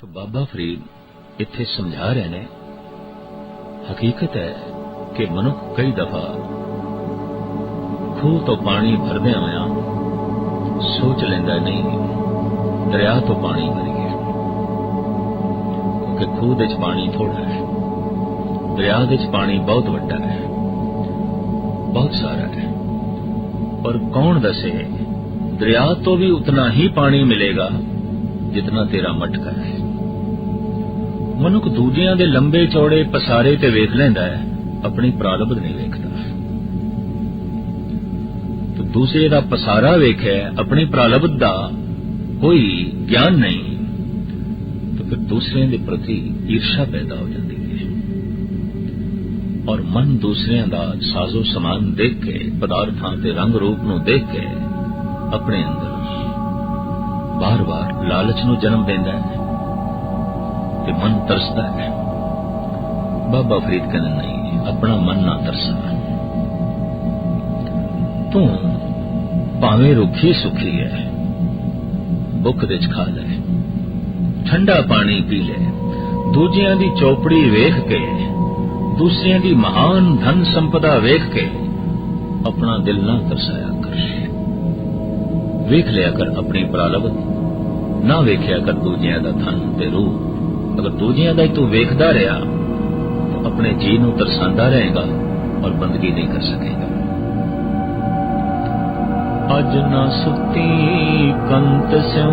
ਤਾਂ ਬਾਬਾ ਫਰੀਦ ਇੱਥੇ ਸਮਝਾ ਰਹੇ ਨੇ। ਹਕੀਕਤ ਹੈ ਕਿ ਮਨੁੱਖ ਕਈ ਦਫਾ ਖੂਹ ਤੋਂ ਪਾਣੀ ਭਰਦਿਆਂ ਹੋਇਆਂ ਸੋਚ ਲੈਂਦਾ ਨਹੀਂ, ਦਰਿਆ ਤੋਂ ਪਾਣੀ ਭਰੀਏ। ਕਿਉਂਕਿ ਖੂਹ ਦੇ ਚ ਪਾਣੀ ਥੋੜਾ ਹੈ, ਦਰਿਆ ਦੇ ਚ ਪਾਣੀ ਬਹੁਤ ਵੱਡਾ ਹੈ, ਬਹੁਤ ਸਾਰਾ ਹੈ। ਪਰ ਕੌਣ ਦੱਸੇ, ਦਰਿਆ ਤੋਂ ਵੀ ਉਤਨਾ ਹੀ ਪਾਣੀ ਮਿਲੇਗਾ ਜਿਤਨਾ ਤੇਰਾ ਮਟਕਾ ਹੈ। ਮਨੁੱਖ ਦੂਜਿਆਂ ਦੇ ਲੰਬੇ ਚੌੜੇ ਪਸਾਰੇ ਤੇ ਵੇਖ ਲੈਂਦਾ ਹੈ, ਆਪਣੀ ਪ੍ਰਾਰਬਧ ਨਹੀਂ ਵੇਖਦਾ। ਤੇ ਦੂਸਰੇ ਦਾ ਪਸਾਰਾ ਵੇਖਿਆ ਆਪਣੀ ਪ੍ਰਾਰਬਧ ਦਾ ਕੋਈ ਗਿਆਨ ਨਹੀਂ, ਤਾਂ ਫਿਰ ਦੂਸਰੇ ਦੇ ਪ੍ਰਤੀ ਈਰਸ਼ਾ ਪੈਦਾ ਹੋ ਜਾਂਦੀ ਹੈ। ਔਰ ਮਨ ਦੂਸਰਿਆਂ ਦਾ ਸਾਜ਼ੋ ਸਮਾਨ ਦੇਖ ਕੇ, ਪਦਾਰਥਾਂ ਤੇ ਰੰਗ ਰੂਪ ਨੂੰ ਦੇਖ ਕੇ, ਆਪਣੇ ਅੰਦਰ ਬਾਰ-ਬਾਰ ਲਾਲਚ ਨੂੰ ਜਨਮ ਦਿੰਦਾ ਹੈ। ਤੇ ਮਨ ਤਰਸਦਾ ਹੈ। ਬਾਬਾ ਫਰੀਦ ਕਹਿੰਦੇ, ਨਹੀਂ, ਆਪਣਾ ਮਨ ਨਾ ਤਰਸਾ। ਤੂੰ ਭਾਵੇਂ ਰੁੱਖੀ ਸੁਖੀ ਹੈ ਭੁੱਖ ਦੇ ਚ ਖਾ ਲੈ। ਠੰਡਾ ਪਾਣੀ ਪੀ ਲੈ। ਦੂਜਿਆਂ ਦੀ ਚੌਪੜੀ ਵੇਖ ਕੇ, ਦੂਸਰਿਆਂ ਦੀ ਮਹਾਨ ਧਨ ਸੰਪਦਾ ਵੇਖ ਕੇ ਆਪਣਾ ਦਿਲ ਨਾ ਤਰਸਾਇਆ ਕਰ। ਵੇਖ ਲਿਆ ਕਰ ਆਪਣੀ ਪ੍ਰਾਲਬਤ ਨਾ ਵੇਖਿਆ ਕਰ ਦੂਜਿਆਂ ਦਾ ਧਨ ਤੇ ਰੂਪ। ਅਗਰ ਦੂਜਿਆਂ ਦਾ ਹੀ ਤੂੰ ਵੇਖਦਾ ਰਿਹਾ, ਤਾਂ ਆਪਣੇ ਜੀ ਨੂੰ ਤਰਸਾਂਦਾ ਰਹੇਗਾ ਔਰ ਬੰਦਗੀ ਨਹੀਂ ਕਰ ਸਕੇਗਾ। ਅਜ ਨਾ ਸੁਤੀ ਕੰਤ ਸਿਉ,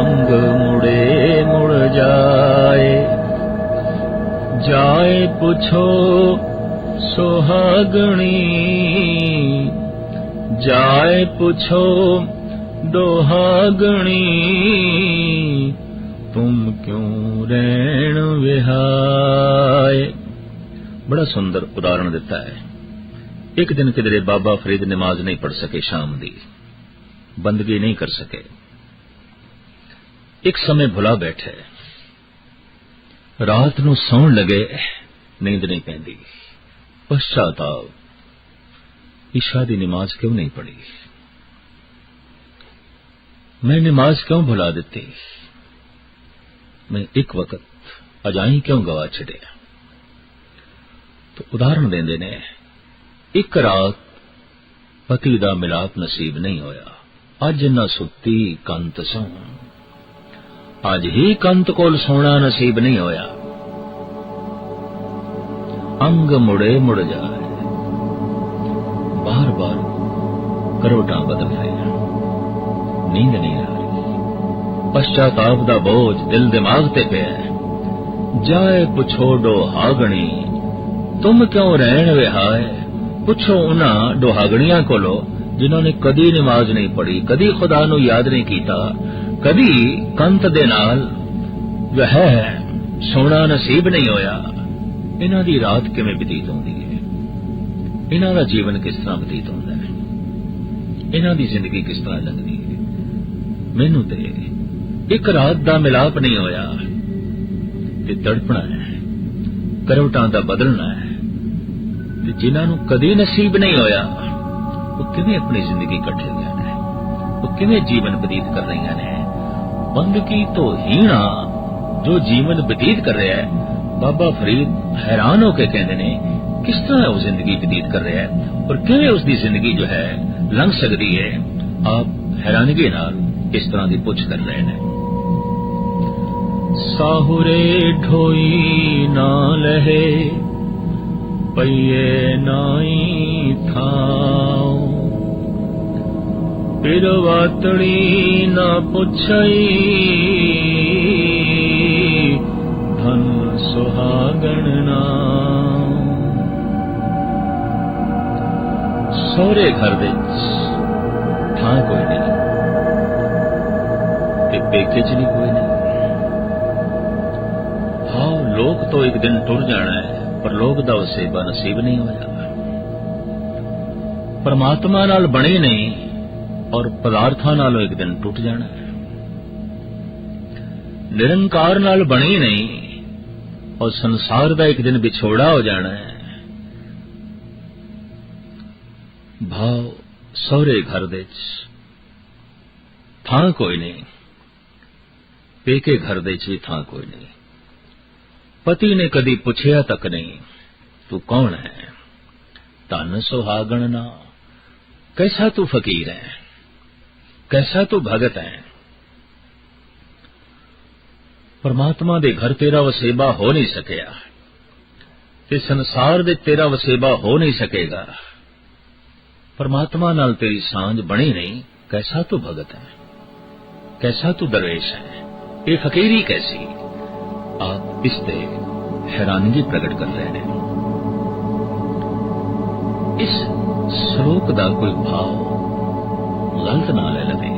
ਅੰਗ ਮੁੜੇ ਮੁੜ ਜਾਏ। ਜਾਏ ਪੁੱਛੋ ਸੁਹਾਗਣੀ, ਜਾਏ ਪੁੱਛੋ ਦੋਹਾਗਣੀ। تم کیوں رین وہائے؟ بڑا سندر ادارن دیتا ہے۔ ایک دن کے درے بابا فرید نماز نہیں پڑھ سکے شام دی۔ بندگی نہیں کر سکے۔ ایک سمے بھلا بیٹھے۔ رات نو سون لگے، نیند نہیں پہندی پشچاتا عشاء دی نماز کیوں نہیں پڑھی؟ میں نماز کیوں بھلا دیتی؟ ਮੈਂ એક ਵਕਤ ਅਜਾਈ ਕਿਉਂ ਗਵਾ છડ્યા તો ਉਦਾਹਰਣ ਦਿੰਦੇ ਨੇ ਇੱਕ ਰਾਤ ਪਤੀ ਦਾ ਮਿਲਾਪ ਨਸੀਬ ਨਹੀਂ ਹੋਇਆ ਅੱਜ ਨਾ ਸੁੱਤੀ ਕੰਤ ਸੋ ਅੱਜ ਹੀ ਕੰਤ ਕੋਲ ਸੋਣਾ ਨਸੀਬ ਨਹੀਂ ਹੋਇਆ ਅੰਗ ਮੁੜੇ ਮੁੜ ਜਾਏ ਬਾਰ-ਬਾਰ ਕਰੋਟਾਂ ਬਦਲ ਆਇਆ ਨੀਂਦ ਨਹੀਂ ਆ ਪਛਤਾਵ ਦਾ ਬੋਝ ਦਿਲ ਦਿਮਾਗ ਤੇ ਪਿਆ ਜਾਏ ਪੁੱਛੋ ਡੋਹਾਗਣੀ ਤੁਮ ਕਿਉਂ ਰਹਿਣ ਵਿਹਾਏ ਪੁੱਛੋ ਉਹਨਾਂ ਡੋਹਾਗਣੀਆਂ ਕੋਲੋਂ ਜਿਨ੍ਹਾਂ ਨੇ ਕਦੀ ਨਮਾਜ਼ ਨਹੀਂ ਪੜ੍ਹੀ ਕਦੀ ਖੁਦਾ ਨੂੰ ਯਾਦ ਨਹੀਂ ਕੀਤਾ ਕਦੀ ਕੰਤ ਦੇ ਨਾਲ ਵਹ ਸੋਨਾ ਨਸੀਬ ਨਹੀਂ ਹੋਇਆ ਇਹਨਾਂ ਦੀ ਰਾਤ ਕਿਵੇਂ ਬਤੀਤ ਹੁੰਦੀ ਹੈ ਇਹਨਾਂ ਦਾ ਜੀਵਨ ਕਿਸ ਤਰ੍ਹਾਂ ਬਤੀਤ ਹੁੰਦਾ ਹੈ ਇਹਨਾਂ ਦੀ ਜ਼ਿੰਦਗੀ ਕਿਸ ਤਰ੍ਹਾਂ ਲੰਘਦੀ ਹੈ ਮੈਨੂੰ ਤੇ ਇੱਕ ਰਾਤ ਦਾ ਮਿਲਾਪ ਨਹੀਂ ਹੋਇਆ। ਤੇ ਤੜਪਣਾ ਹੈ, ਕਰਵਟਾਂ ਦਾ ਬਦਲਣਾ ਹੈ। ਤੇ ਜਿਨ੍ਹਾਂ ਨੂੰ ਕਦੇ ਨਸੀਬ ਨਹੀਂ ਹੋਇਆ, ਉਹ ਕਿਵੇਂ ਆਪਣੀ ਜ਼ਿੰਦਗੀ ਕੱਟ ਰਹੀਆਂ ਨੇ? ਉਹ ਕਿਵੇਂ ਜੀਵਨ ਬਤੀਤ ਕਰ ਰਹੀਆਂ ਨੇ? ਬੰਦਗੀ ਤੋਂ ਹੀਣਾ ਜੋ ਜੀਵਨ ਬਤੀਤ ਕਰ ਰਿਹਾ ਹੈ, ਬਾਬਾ ਫਰੀਦ ਹੈਰਾਨ ਹੋ ਕੇ ਕਹਿੰਦੇ ਨੇ, ਕਿਸ ਤਰ੍ਹਾਂ ਉਹ ਜ਼ਿੰਦਗੀ ਬਤੀਤ ਕਰ ਰਿਹਾ ਹੈ ਔਰ ਕਿਵੇਂ ਉਸ ਦੀ ਜ਼ਿੰਦਗੀ ਜੋ ਹੈ ਲੰਘ ਸਕਦੀ ਹੈ? ਆਪ ਹੈਰਾਨਗੀ ਨਾਲ ਇਸ ਤਰ੍ਹਾਂ ਦੀ ਪੁੱਛ ਕਰ ਰਹੇ ਨੇ। ਸਾਹੁਰੇ ਢੋਈ ਨਾ ਲਹੇ, ਪਈਏ ਨਾਈ ਥਾਉ। ਪਿਰਵਾਤੜੀ ਨਾ ਪੁੱਛਈ, ਧਨ ਸੁਹਾਗਣ ਨਾ ਸਹੁਰੇ ਘਰ ਵਿੱਚ ਥਾਂ ਕੋਈ ਨਹੀਂ। ਤੇ ਪੇਕੇ ਚ ਨਹੀਂ ਕੋਈ ਨਹੀਂ। ਤੋਂ ਇੱਕ ਦਿਨ ਟੁਰ ਜਾਣਾ ਹੈ, ਪਰ ਲੋਕ ਦਾ ਵਸੇਬਾ ਨਸੀਬ ਨਹੀਂ ਹੋਇਆ ਪਰਮਾਤਮਾ ਨਾਲ ਬਣੇ ਨਹੀਂ, ਔਰ ਪਦਾਰਥਾਂ ਨਾਲੋਂ ਇੱਕ ਦਿਨ ਟੁੱਟ ਜਾਣਾ ਹੈ। ਨਿਰੰਕਾਰ ਨਾਲ ਬਣੇ ਨਹੀਂ, ਔਰ ਸੰਸਾਰ ਦਾ ਇੱਕ ਦਿਨ ਵਿਛੋੜਾ ਹੋ ਜਾਣਾ ਹੈ। ਭਾਵ ਸਹੁਰੇ ਘਰ ਦੇ ਚ ਥਾਂ ਕੋਈ ਨਹੀਂ। ਪੇਕੇ ਘਰ ਦੇ ਚ ਵੀ ਥਾਂ ਕੋਈ ਨਹੀਂ। ਪਤੀ ਨੇ ਕਦੀ ਪੁੱਛਿਆ ਤੱਕ ਨਹੀਂ, ਤੂੰ ਕੌਣ ਹੈ? ਧਨ ਸੁਹਾਗਣ ਨਾ। ਕੈਸਾ ਤੂੰ ਫਕੀਰ ਹੈ? ਕੈਸਾ ਤੂੰ ਭਗਤ ਹੈ? ਪਰਮਾਤਮਾ ਦੇ ਘਰ ਤੇਰਾ ਵਸੇਬਾ ਹੋ ਨਹੀਂ ਸਕਿਆ ਤੇ ਸੰਸਾਰ ਦੇ ਤੇਰਾ ਵਸੇਬਾ ਹੋ ਨਹੀਂ ਸਕੇਗਾ। ਪਰਮਾਤਮਾ ਨਾਲ ਤੇਰੀ ਸਾਂਝ ਬਣੀ ਨਹੀਂ, ਕੈਸਾ ਤੂੰ ਭਗਤ ਹੈ? ਕੈਸਾ ਤੂੰ ਦਰਵੇਸ਼ ਹੈ? ਇਹ ਫਕੀਰੀ ਕੈਸੀ? ਆਪ ਇਸ ਤੇ ਹੈਰਾਨਗੀ ਪ੍ਰਗਟ ਕਰ ਰਹੇ ਨੇ। ਇਸ ਸ਼ਲੋਕ ਦਾ ਕੋਈ ਭਾਵ ਗਲਤ ਨਾ ਲੈ ਲਵੇ।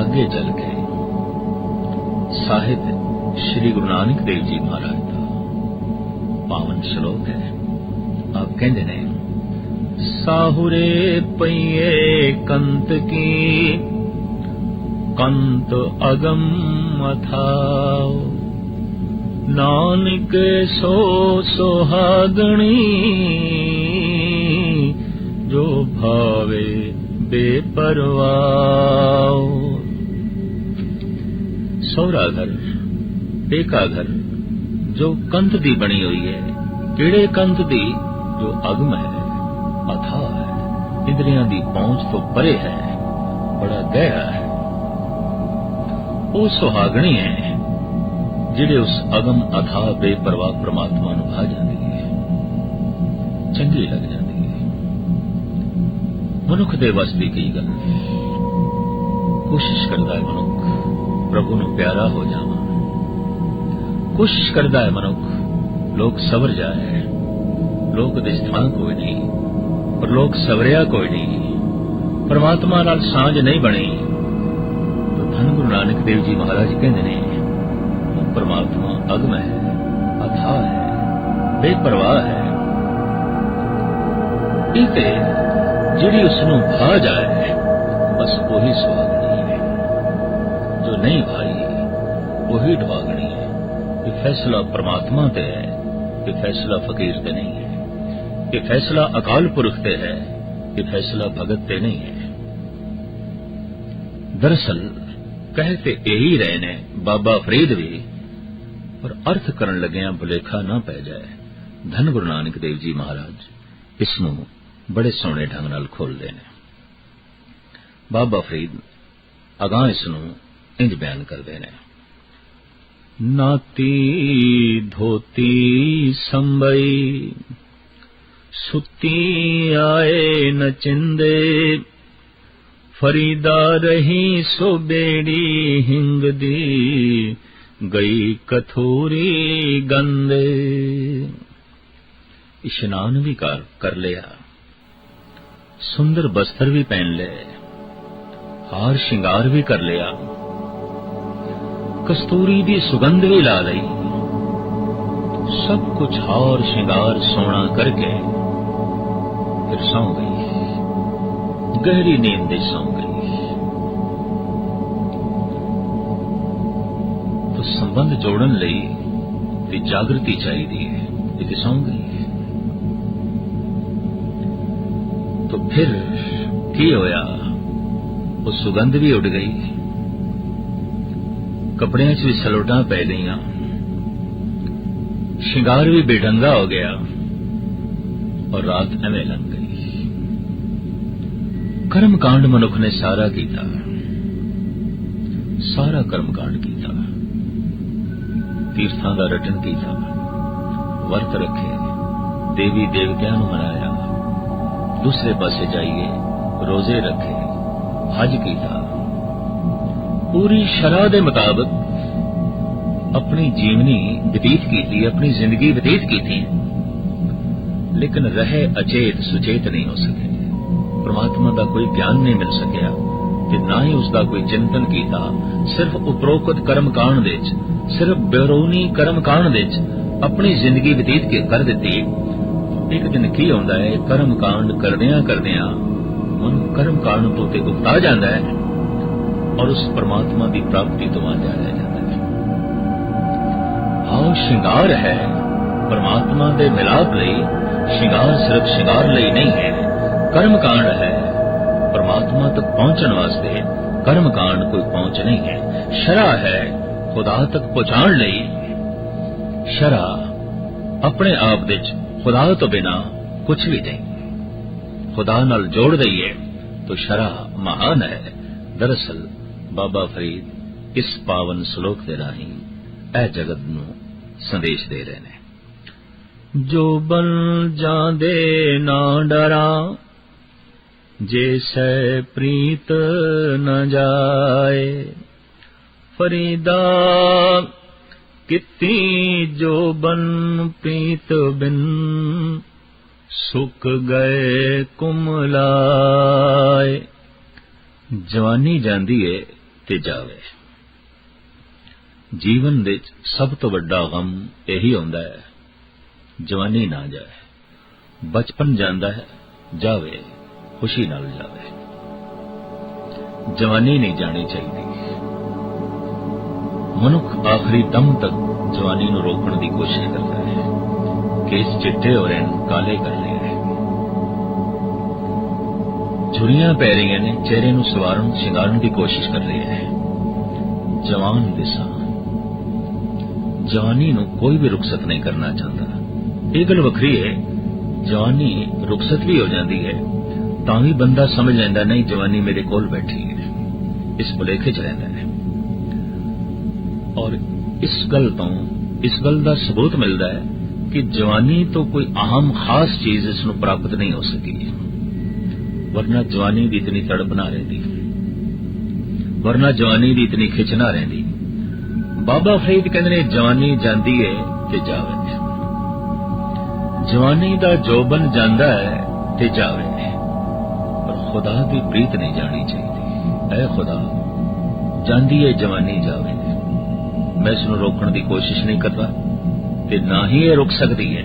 ਅੱਗੇ ਚੱਲ ਕੇ ਸਾਹਿਤ ਸ੍ਰੀ ਗੁਰੂ ਨਾਨਕ ਦੇਵ ਜੀ ਮਹਾਰਾਜ ਦਾ ਪਾਵਨ ਸ਼ਲੋਕ ਹੈ। ਆਪ ਕਹਿੰਦੇ ਨੇ, ਸਾਹੁਰੇ ਪਈਏ ਕੰਤ ਕੀ ਕੰਤ ਅਗਮ ਅਥਾਓ ਨਾਨਕ ਸੋ ਸੁਹਾਗਣੀ, ਜੋ ਭਾਵੇ ਬੇਪਰਵਾਹ। ਸੋਹਰਾ ਘਰ ਪੇਕਾ ਘਰ ਜੋ ਕੰਧ ਦੀ ਬਣੀ ਹੋਈ ਹੈ, ਕਿਹੜੇ ਕੰਧ ਦੀ? ਜੋ ਅਗਮ ਹੈ ਅਥਾ ਹੈ, ਇੰਦਰੀਆਂ ਦੀ ਪਹੁੰਚ ਤੋਂ ਪਰੇ ਹੈ, ਬੜਾ ਗਹਿਰਾ ਹੈ। ਉਹ ਸੁਹਾਗਣੀ ਹੈ ਜਿਹੜੇ ਉਸ ਅਗਮ ਅਥਾ ਬੇਪਰਵਾਹ ਪ੍ਰਮਾਤਮਾ ਨੂੰ ਭਾ ਜਾਂਦੀ ਹੈ ਚੰਗੀ ਲੱਗ ਜਾਂਦੀ ਹੈ ਮਨੁੱਖ ਦੇ ਵਸ ਦੀ ਕੀ ਗੱਲ ਕੋਸ਼ਿਸ਼ ਕਰਦਾ ਹੈ ਮਨੁੱਖ, ਪ੍ਰਭੂ ਨੂੰ ਪਿਆਰਾ ਹੋ ਜਾਵਾਂ। ਕੋਸ਼ਿਸ਼ ਕਰਦਾ ਹੈ ਮਨੁੱਖ, ਲੋਕ ਸਵਰ ਜਾਏ। ਲੋਕ ਦੇ ਸਥਾਨ ਕੋਈ ਨਹੀਂ, ਪਰ ਲੋਕ ਸਵਰਿਆ ਕੋਈ ਨਹੀਂ। ਪਰਮਾਤਮਾ ਨਾਲ ਸਾਂਝ ਨਹੀਂ ਬਣੀ। ਧੰਨ ਗੁਰੂ ਨਾਨਕ ਦੇਵ ਜੀ ਮਹਾਰਾਜ ਕਹਿੰਦੇ ਨੇ ਪਰਮਾਤਮਾ ਅਗਮ ਹੈ ਅਥਾ ਹੈ, ਬੇਪਰਵਾਹ ਹੈ। ਇਹ ਤੇ ਜਿਹੜੀ ਉਸ ਨੂੰ ਭਾ ਜਾਏ, ਬਸ ਉਹੀ ਸੁਹਾਗਣੀ ਹੈ। ਜੋ ਨਹੀਂ ਭਾਈ, ਉਹੀ ਢਵਾਗਣੀ ਹੈ। ਇਹ ਫੈਸਲਾ ਪਰਮਾਤਮਾ ਤੇ ਹੈ, ਇਹ ਫੈਸਲਾ ਫਕੀਰ ਤੇ ਨਹੀਂ ਹੈ। ਇਹ ਫੈਸਲਾ ਅਕਾਲ ਪੁਰਖ ਤੇ ਹੈ, ਇਹ ਫੈਸਲਾ ਭਗਤ ਤੇ ਨਹੀਂ ਹੈ। ਦਰਅਸਲ ਕਹੇ ਤੇ ਇਹੀ ਰਹੇ ਨੇ, ਬਾਬਾ ਫਰੀਦ ਵੀ। ਪਰ ਅਰਥ ਕਰਨ ਲੱਗਿਆਂ ਭੁਲੇਖਾ ਨਾ ਪੈ ਜਾਏ। ਧੰਨ ਗੁਰੂ ਨਾਨਕ ਦੇਵ ਜੀ ਮਹਾਰਾਜ, ਇਸ ਨੂੰ ਬੜੇ ਸੋਹਣੇ ਢੰਗ ਨਾਲ ਖੋਲਦੇ ਨੇ। ਬਾਬਾ ਫਰੀਦ ਅਗਾਂ ਇਸ ਨੂੰ ਇੰਜ ਬਿਆਨ ਕਰਦੇ ਨੇ। ਨਾਤੀ ਧੋਤੀ ਸੰਭਈ, ਸੁਤੀ ਆਏ ਨਚਿੰਦੇ ਚਿੰਦੇ ਫਰੀਦਾ ਰਹੀ ਸੋ ਬੇੜੀ ਹਿੰਗ ਦੀ ਗਈ ਕਥੂਰੀ ਗੰਦੇ ਇਸ਼ਨਾਨ ਵੀ ਕਰ ਕਰ ਲਿਆ ਸੁੰਦਰ ਬਸਤਰ ਵੀ ਪਹਿਨ ਲਏ ਹਾਰ ਸ਼ਿੰਗਾਰ ਵੀ ਕਰ ਲਿਆ ਕਸਤੂਰੀ ਦੀ ਸੁਗੰਧ ਵੀ ਲਾ ਲਈ ਸਭ ਕੁਝ ਹਾਰ ਸ਼ਿੰਗਾਰ ਸੋਨਾ ਕਰਕੇ ਫਿਰ ਸੌਂ گہری نیند گئی۔ تو سمبند جوڑن لئی جاگرتی چاہی دی سبھ جوڑ سو گئی۔ تو پھر کی ہویا؟ وہ سگند بھی اڑ گئی۔ کپڑے چلوٹا پی گئی شنگار بھی بے ہو گیا۔ اور رات ای ਕਰਮ ਕਾਂਡ ਮਨੁੱਖ ਨੇ ਸਾਰਾ ਕੀਤਾ ਸਾਰਾ ਕਰਮ ਕਾਂਡ ਕੀਤਾ ਤੀਰਥਾਂ ਦਾ ਰਟਨ ਕੀਤਾ ਵਰਤ ਰੱਖੇ ਦੇਵੀ ਦੇਵਤਿਆਂ ਨੂੰ ਮਨਾਇਆ ਦੂਸਰੇ ਪਾਸੇ ਜਾਈਏ ਰੋਜ਼ੇ ਰੱਖੇ ਹਜ ਕੀਤਾ ਪੂਰੀ ਸ਼ਰਾ ਦੇ ਮੁਤਾਬਕ ਆਪਣੀ ਜੀਵਨੀ ਬਤੀਤ ਕੀਤੀ ਆਪਣੀ ਜ਼ਿੰਦਗੀ ਬਤੀਤ ਕੀਤੀ ਲੇਕਿਨ ਰਹੇ ਅਚੇਤ ਸੁਚੇਤ ਨਹੀਂ ਹੋ ਸਕੇ ਪ੍ਰਮਾਤਮਾ ਦਾ ਕੋਈ ਗਿਆਨ ਨਹੀਂ ਮਿਲ ਸਕਿਆ ਤੇ ਨਾ ਹੀ ਉਸ ਦਾ ਕੋਈ ਚਿੰਤਨ ਕੀਤਾ। ਸਿਰਫ ਉਪਰੋਕਤ ਕਰਮ ਕਾਂਡ ਵਿੱਚ, ਸਿਰਫ ਬੇਰੋਨੀ ਕਰਮ ਕਾਂਡ ਵਿੱਚ ਆਪਣੀ ਜ਼ਿੰਦਗੀ ਬਤੀਤ ਕੇ ਕਰ ਦਿੱਤੀ। ਇੱਕ ਦਿਨ ਕੀ ਹੁੰਦਾ ਹੈ? ਕਰਮ ਕਾਂਡ ਕਰਦਿਆਂ ਕਰਦਿਆਂ ਮਨ ਕਰਮ ਕਾਂਡ ਤੋਂ ਤੇ ਉਕਤਾ ਜਾਂਦਾ ਹੈ ਔਰ ਉਸ ਪਰਮਾਤਮਾ ਦੀ ਪ੍ਰਾਪਤੀ ਤੋਂ ਆ ਜਾਇਆ ਜਾਂਦਾ ਹੈ। ਆਹ ਸ਼ਿੰਗਾਰ ਹੈ। ਪਰਮਾਤਮਾ ਦੇ ਮਿਲਾਪ ਲਈ ਸ਼ਿੰਗਾਰ ਸਿਰਫ ਸ਼ਿੰਗਾਰ ਲਈ ਨਹੀਂ ਹੈ। ਕਰਮ ਕਾਂਡ ਹੈ। ਪਰਮਾਤਮਾ ਤੱਕ ਪਹੁੰਚਣ ਵਾਸਤੇ ਕਰਮ ਕਾਂਡ ਕੋਈ ਪਹੁੰਚ ਨਹੀਂ ਹੈ। ਸ਼ਰਾ ਹੈ, ਖੁਦਾ ਤੱਕ ਪਹੁੰਚਾਉਣ ਲਈ। ਸ਼ਰਾ ਆਪਣੇ ਆਪ ਵਿੱਚ ਖੁਦਾ ਤੋਂ ਬਿਨਾ ਕੁਝ ਵੀ ਨਹੀਂ। ਖੁਦਾ ਨਾਲ ਜੋੜ ਦਈਏ ਤਾਂ ਸ਼ਰਾ ਮਹਾਨ ਹੈ। ਦਰਅਸਲ ਬਾਬਾ ਫਰੀਦ ਇਸ ਪਾਵਨ ਸ਼ਲੋਕ ਦੇ ਰਾਹੀਂ ਇਹ ਜਗਤ ਨੂੰ ਸੰਦੇਸ਼ ਦੇ ਰਹੇ ਨੇ। ਜੋ ਬਨ ਜਾਂਦੇ ਨਾ ਡਰਾਂ ਜੇ ਸੈ ਪ੍ਰੀਤ ਨ ਜਾਏ, ਫਰੀਦਾ ਕਿਤੀ ਜੋ ਬਨ ਪ੍ਰੀਤ ਬਿਨ ਸੁੱਕ ਗਏ ਕੁਮਲਾਏ ਜਵਾਨੀ ਜਾਂਦੀ ਏ ਤੇ ਜਾਵੇ। ਜੀਵਨ ਵਿੱਚ ਸਭ ਤੋਂ ਵੱਡਾ ਗਮ ਇਹੀ ਹੁੰਦਾ ਹੈ। ਜਵਾਨੀ ਨਾ ਜਾਏ। ਬਚਪਨ ਜਾਂਦਾ ਹੈ, ਜਾਵੇ। ਖੁਸ਼ੀ ਨਾਲ ਜਾਵੇ। ਜਵਾਨੀ ਨਹੀਂ ਜਾਣੀ ਚਾਹੀਦੀ। ਮਨੁੱਖ ਆਖਰੀ ਦਮ ਤੱਕ ਜਵਾਨੀ ਨੂੰ ਰੋਕਣ ਦੀ ਕੋਸ਼ਿਸ਼ ਕਰਦਾ ਹੈ ਕੇਸ ਚਿੱਟੇ ਹੋ ਰਹੇ ਨੇ ਕਾਲੇ ਕਰ ਰਹੇ ਨੇ ਝੁਰੀਆਂ ਪੈ ਰਹੀਆਂ ਨੇ, ਚਿਹਰੇ ਨੂੰ ਸਵਾਰਨ, ਸ਼ਿੰਗਾਰਨ ਦੀ ਕੋਸ਼ਿਸ਼ ਕਰ ਰਹੇ ਹੈ। ਜਵਾਨ ਦਿਸਾ ਜਵਾਨੀ ਨੂੰ ਕੋਈ ਵੀ ਰੁਖਸਤ ਨਹੀਂ ਕਰਨਾ ਚਾਹੁੰਦਾ। ਇਹ ਗੱਲ ਵੱਖਰੀ ਹੈ, ਜਵਾਨੀ ਰੁਖਸਤ ਵੀ ਹੋ ਜਾਂਦੀ ਹੈ। ਤਾਂ ਵੀ ਬੰਦਾ ਸਮਝ ਲੈਂਦਾ ਨਹੀਂ ਜਵਾਨੀ ਮੇਰੇ ਕੋਲ ਬੈਠੀ ਹੈ ਇਸ ਭੁਲੇਖੇ 'ਚ ਰਹਿੰਦਾ ਹੈ ਔਰ ਇਸ ਗੱਲ ਤੋਂ ਇਸ ਗੱਲ ਦਾ ਸਬੂਤ ਮਿਲਦਾ ਹੈ ਕਿ ਜਵਾਨੀ ਤੋਂ ਕੋਈ ਆਮ ਖਾਸ ਚੀਜ਼ ਇਸ ਨੂੰ ਪ੍ਰਾਪਤ ਨਹੀਂ ਹੋ ਸਕੀ ਵਰਨਾ ਜਵਾਨੀ ਦੀ ਇਤਨੀ ਤੜਪਨਾ ਰਹਿੰਦੀ ਵਰਨਾ ਜਵਾਨੀ ਦੀ ਇਤਨੀ ਖਿੱਚ ਰਹਿੰਦੀ ਬਾਬਾ ਫਰੀਦ ਕਹਿੰਦੇ ਨੇ ਜਵਾਨੀ ਜਾਂਦੀ ਏ ਤੇ ਜਾਵੇ ਜਵਾਨੀ ਦਾ ਜੋਬਨ ਜਾਂਦਾ ਹੈ ਤੇ ਜਾਵੇ ਖੁਦਾ ਦੀ ਪ੍ਰੀਤ ਨਹੀਂ ਜਾਣੀ ਚਾਹੀਦੀ। ਐ ਖੁਦਾ, ਜਾਂਦੀ ਏ ਜਵਾਨੀ ਜਾਵੇ। ਮੈਂ ਇਸ ਨੂੰ ਰੋਕਣ ਦੀ ਕੋਸ਼ਿਸ਼ ਨਹੀਂ ਕਰਦਾ ਤੇ ਨਾ ਹੀ ਇਹ ਰੁਕ ਸਕਦੀ ਹੈ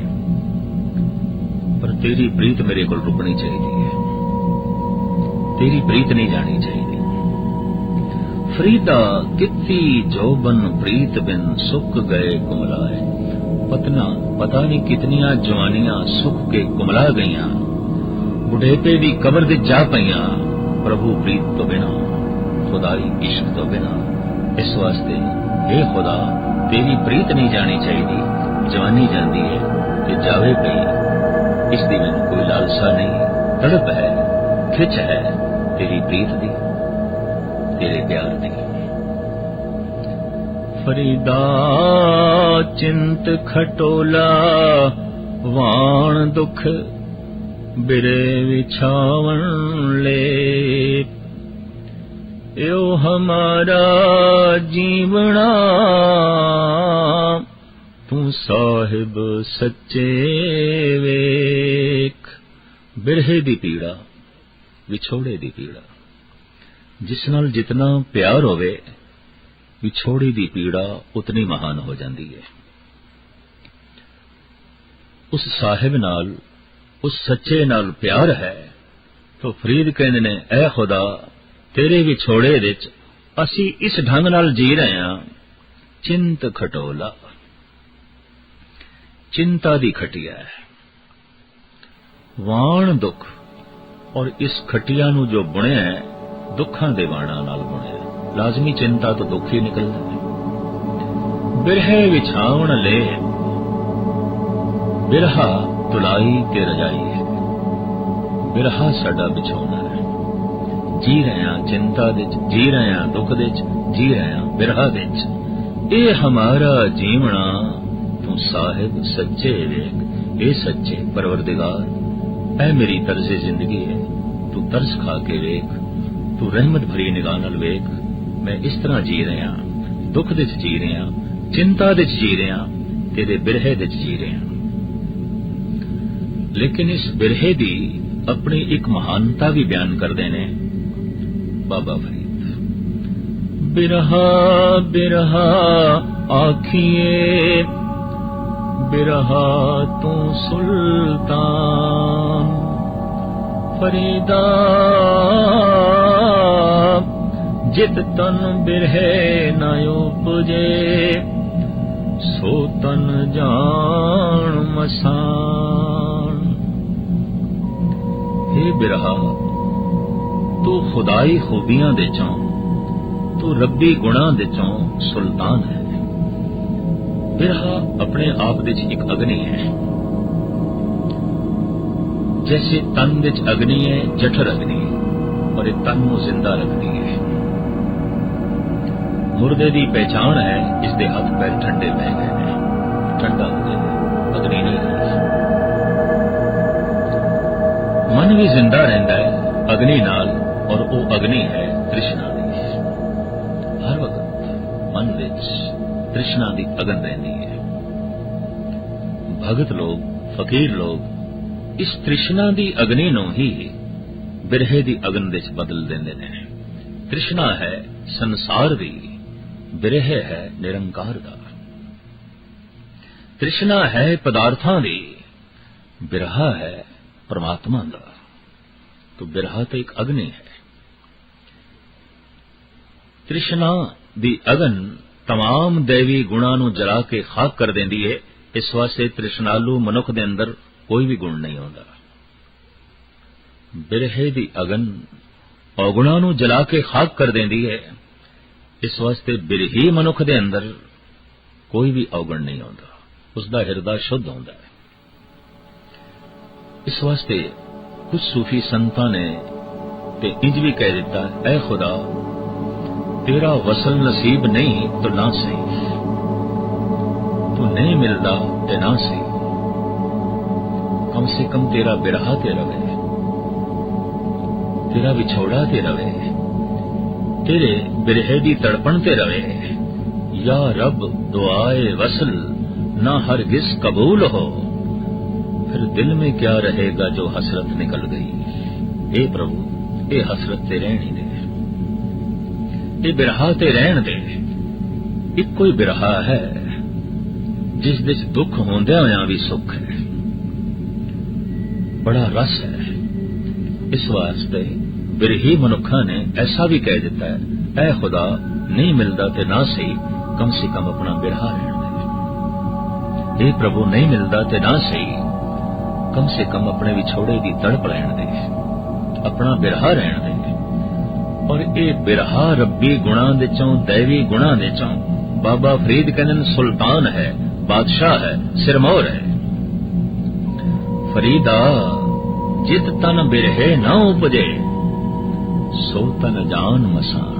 ਪਰ ਤੇਰੀ ਪ੍ਰੀਤ ਮੇਰੇ ਕੋਲ ਰੁਕਣੀ ਚਾਹੀਦੀ ਹੈ ਤੇਰੀ ਪ੍ਰੀਤ ਨਹੀਂ ਜਾਣੀ ਚਾਹੀਦੀ। ਫਰੀਦਾ, ਕਿੱਤੀ ਜੋਬਨ ਪ੍ਰੀਤ ਬਿਨ ਸੁੱਕ ਗਏ ਕੁਮਲਾਏ। ਪਤਨਾ, ਪਤਾ ਨਹੀਂ ਕਿਤਨੀਆਂ ਜਵਾਨੀਆਂ ਸੁੱਕ ਕੇ ਕੁਮਲਾ ਗਈਆਂ। ਬੁਢੇਪੇ ਦੀ ਕਬਰ ਦੇ ਜਾ ਪਈਆਂ ਪ੍ਰਭੂ ਪ੍ਰੀਤ ਤੋਂ ਬਿਨਾ, ਖੁਦਾਈ ਇਸ਼ਕ ਤੋਂ ਬਿਨਾ, ਇਸ ਵਾਸਤੇ ਇਹ ਖੁਦਾ, ਤੇਰੀ ਪ੍ਰੀਤ ਨਹੀਂ ਜਾਣੀ ਚਾਹੀਦੀ, ਜਵਾਨੀ ਜਾਂਦੀ ਹੈ ਤੇ ਜਾਵੇ ਪਈ ਇਸ ਦੀ ਮੈਨੂੰ ਕੋਈ ਲਾਲਸਾ ਨਹੀਂ, ਤੜਪ ਹੈ, ਖਿੱਚ ਹੈ ਤੇਰੀ ਪ੍ਰੀਤ ਦੀ, ਤੇਰੇ ਪਿਆਰ ਦੀ। ਫਰੀਦਾ, ਚਿੰਤ ਖਟੋਲਾ, ਵਾਣ ਦੁਖ ਬਿਰੇ ਵਿਛਾਵਣ ਲੇ। ਏਓ ਹਮਾਰਾ ਜੀਵਣਾ। ਤੂੰ ਸਾਹਿਬ ਸੱਚੇ ਵੇਖ। ਬਿਰਹੇ ਦੀ ਪੀੜਾ, ਵਿਛੋੜੇ ਦੀ ਪੀੜਾ। ਜਿਸ ਨਾਲ ਜਿਤਨਾ ਪਿਆਰ ਹੋਵੇ, ਵਿਛੋੜੇ ਦੀ ਪੀੜਾ ਉਤਨੀ ਮਹਾਨ ਹੋ ਜਾਂਦੀ ਹੈ। ਉਸ ਸਾਹਿਬ ਨਾਲ ਉਸ ਸੱਚੇ ਨਾਲ ਪਿਆਰ ਹੈ। ਤਾਂ ਫਰੀਦ ਕਹਿੰਦੇ ਨੇ, ਐ ਖੁਦਾ, ਤੇਰੇ ਵਿਛੋੜੇ ਵਿੱਚ ਅਸੀਂ ਇਸ ਢੰਗ ਨਾਲ ਜੀ ਰਹੇ ਹਾਂ। ਚਿੰਤ ਖਟੋਲਾ। ਚਿੰਤਾ ਦੀ ਖਟਿਆ ਹੈ। ਵਾਣ ਦੁੱਖ ਔਰ ਇਸ ਖਟਿਆ ਨੂੰ ਜੋ ਬੁਣਿਆ ਹੈ, ਦੁੱਖਾਂ ਦੇ ਵਾਣਾਂ ਨਾਲ ਬੁਣਿਆ ਲਾਜ਼ਮੀ ਚਿੰਤਾ ਤੋਂ ਦੁੱਖ ਹੀ ਨਿਕਲਦਾ ਹੈ। ਬਿਰਹੇ ਵਿਛਾਉਣ ਲੈ ਬਿਰਹਾ ਤੁਲਾਈ ਤੇ ਰਜਾਈ ਹੈ। ਬਿਰਹਾ ਸਾਡਾ ਵਿਛਾਉਣਾ ਹੈ। ਜੀ ਰਹੇ ਹਾਂ ਚਿੰਤਾ ਵਿੱਚ ਜੀ ਰਹੇ ਹਾਂ ਦੁੱਖ ਵਿੱਚ ਜੀ ਰਹੇ ਹਾਂ ਬਿਰਹਾ ਵਿੱਚ ਇਹ ਹਮਾਰਾ ਜੀਵਣਾ, ਤੂੰ ਸਾਹਿਬ ਸੱਚੇ ਵੇਖ, ਇਹ ਸੱਚੇ ਪਰਵਰਦਿਗਾਰ। ਐ ਮੇਰੀ ਤਰਜ਼ ਜ਼ਿੰਦਗੀ ਹੈ, ਤੂੰ ਤਰਸ ਖਾ ਕੇ ਵੇਖ, ਤੂੰ ਰਹਿਮਤ ਭਰੀ ਨਿਗਾਹ ਨਾਲ ਵੇਖ। ਮੈਂ ਇਸ ਤਰ੍ਹਾਂ ਜੀ ਰਿਹਾ ਦੁੱਖ ਦੇ ਵਿੱਚ ਜੀ ਰਿਹਾ ਚਿੰਤਾ ਦੇ ਵਿੱਚ ਜੀ ਰਿਹਾ ਤੇਰੇ ਬਿਰਹੇ ਦੇ ਵਿੱਚ ਜੀ ਰਿਹਾ ਲੇਕਿਨ ਇਸ ਬਿਰਹੇ ਦੀ ਆਪਣੀ ਇੱਕ ਮਹਾਨਤਾ ਵੀ ਬਿਆਨ ਕਰਦੇ ਨੇ। ਬਾਬਾ ਫਰੀਦ, ਬਿਰਹਾ ਬਿਰਹਾ ਆਖੀਏ, ਬਿਰਹਾ ਤੂੰ ਸੁਲਤਾਨ, ਫਰੀਦਾ ਜਿਤ ਤਨ ਬਿਰਹੇ ਨਾ ਉਪਜੇ, ਸੋ ਤਨ ਜਾਣ ਮਸਾਨ। हे ਬਿਰਹਾ ਤੂੰ ਖੁਦਾਈ ਖੂਬੀਆਂ ਦੇ ਚੋਂ ਤੂੰ ਰੱਬੀ ਗੁਣਾਂ ਦੇ ਚੋਂ ਸੁਲਤਾਨ ਹੈ ਬਿਰਹਾ ਆਪਣੇ ਆਪ ਵਿੱਚ ਇੱਕ ਅਗਨੀ ਹੈ ਜੈਸੇ ਤਨ ਵਿੱਚ ਅਗਨੀ ਹੈ ਜਠਰ ਅਗਨੀ ਔਰ ਇਹ ਤਨ ਨੂੰ ਜ਼ਿੰਦਾ ਰੱਖਦੀ ਹੈ ਮੁਰਦੇ ਦੀ ਪਹਿਚਾਣ ਹੈ ਇਸ ਦੇ ਹੱਥ ਪੈਰ ਠੰਡੇ ਪੈ ਗਏ ਨੇ ਠੰਡਾ ਹੋ ਜਾਏ ਅਗਨੀ ਨਹੀਂ ਰਹੀ ਮਨ ਵੀ ਜ਼ਿੰਦਾ ਰਹਿੰਦਾ ਹੈ, ਅਗਨੀ ਨਾਲ, ਔਰ ਉਹ ਅਗਨੀ ਹੈ ਤ੍ਰਿਸ਼ਨਾ ਦੀ। ਹਰ ਵਕਤ ਮਨ ਵਿੱਚ ਤ੍ਰਿਸ਼ਨਾ ਦੀ ਅਗਨ ਰਹਿੰਦੀ ਹੈ। ਭਗਤ ਲੋਕ, ਫਕੀਰ ਲੋਕ ਇਸ ਤ੍ਰਿਸ਼ਨਾ ਦੀ ਅਗਨੀ ਨੂੰ ਹੀ ਬਿਰਹੇ ਦੀ ਅਗਨ ਵਿੱਚ ਬਦਲ ਦਿੰਦੇ ਨੇ। ਤ੍ਰਿਸ਼ਨਾ ਹੈ ਸੰਸਾਰ ਦੀ, ਬਿਰਹ ਹੈ ਨਿਰੰਕਾਰ ਦਾ। ਤ੍ਰਿਸ਼ਨਾ ਹੈ ਪਦਾਰਥਾਂ ਦੀ, ਬਿਰਹਾ ਹੈ ਪਰਮਾਤਮਾ ਦਾ ਤੋ ਬਿਰਹਾ ਤਾਂ ਇੱਕ ਅਗਨੀ ਹੈ ਤ੍ਰਿਸ਼ਨਾ ਦੀ ਅਗਨ तमाम ਦੇਵੀ ਗੁਣਾਂ ਨੂੰ ਜਲਾ ਕੇ ਖਾਕ ਕਰ ਦਿੰਦੀ ਹੈ ਇਸ ਵਾਸਤੇ ਤ੍ਰਿਸ਼ਨਾਲੂ ਮਨੁੱਖ ਦੇ ਅੰਦਰ ਕੋਈ ਵੀ ਗੁਣ ਨਹੀਂ ਆਉਂਦਾ ਬਿਰਹੇ ਦੀ ਅਗਨ ਔਗੁਣਾਂ ਨੂੰ ਜਲਾ ਕੇ ਖਾਕ ਕਰ ਦਿੰਦੀ ਹੈ ਇਸ ਵਾਸਤੇ ਬਿਰਹੀ ਮਨੁੱਖ ਦੇ ਅੰਦਰ ਕੋਈ ਵੀ ਔਗਣ ਨਹੀਂ ਆਉਂਦਾ ਉਸ ਦਾ ਹਿਰਦਾ ਸ਼ੁੱਧ ਹੁੰਦਾ ਹੈ اس واسطے کچھ صوفی سنتوں نے انج بھی کہہ دیتا اے خدا، تیرا وصل نصیب نہیں تو نہ سی تو نہیں ملتا تو نہ سی کم سے کم تیرا برہا تے روے تیرا بچھوڑا تے روے تیرے برہے دی تڑپن تے روے یا رب، دعائے وصل نہ ہرگز قبول ہو۔ फिर दिल में क्या रहेगा जो हसरत निकल गई हे प्रभु ये हसरत ते रहनी दे ਇਹ ਬਿਰਹਾ ਤੇ ਰਹਿਣ ਦੇ ਇੱਕੋ ਹੀ ਬਿਰਹਾ ਹੈ ਜਿਸ ਵਿੱਚ ਦੁੱਖ ਹੁੰਦਿਆਂ ਹੋਇਆਂ ਵੀ ਸੁੱਖ ਹੈ ਬੜਾ ਰਸ ਹੈ ਇਸ ਵਾਸਤੇ ਬਿਰਹੀ ਮਨੁੱਖਾਂ ਨੇ ਐਸਾ ਵੀ ਕਹਿ ਦਿੱਤਾ ਹੈ ਐ ਖੁਦਾ ਨਹੀਂ ਮਿਲਦਾ ਤੇ ਨਾ ਸਹੀ ਕਮ ਸੇ ਕਮ ਆਪਣਾ ਬਿਰਹਾ ਰਹਿਣ ਦੇ ਇਹ ਪ੍ਰਭੂ ਨਹੀਂ ਮਿਲਦਾ ਤੇ ਨਾ ਸਹੀ ਕਮ ਸੇ ਕਮ ਆਪਣੇ ਵਿਛੋੜੇ ਦੀ ਤੜਪ ਲੈਣ ਦੇ। ਆਪਣਾ ਬਿਰਹਾ ਰਹਿਣ ਦੇ। ਔਰ ਇਹ ਬਿਰਹਾ ਰੱਬੀ ਗੁਣਾ ਦੇ ਚੋਂ, ਦੇਵੀ ਗੁਣਾ ਦੇ ਚੋਂ, ਬਾਬਾ ਫਰੀਦ ਕਹਿੰਦੇ ਸੁਲਤਾਨ ਹੈ, ਬਾਦਸ਼ਾਹ ਹੈ, ਸਿਰਮੌਰ ਹੈ। ਫਰੀਦਾ, ਜਿਤ ਤਨ ਬਿਰਹੇ ਨਾ ਉਪਜੇ, ਸੋ ਤਨ ਜਾਨ ਮਸਾਨ।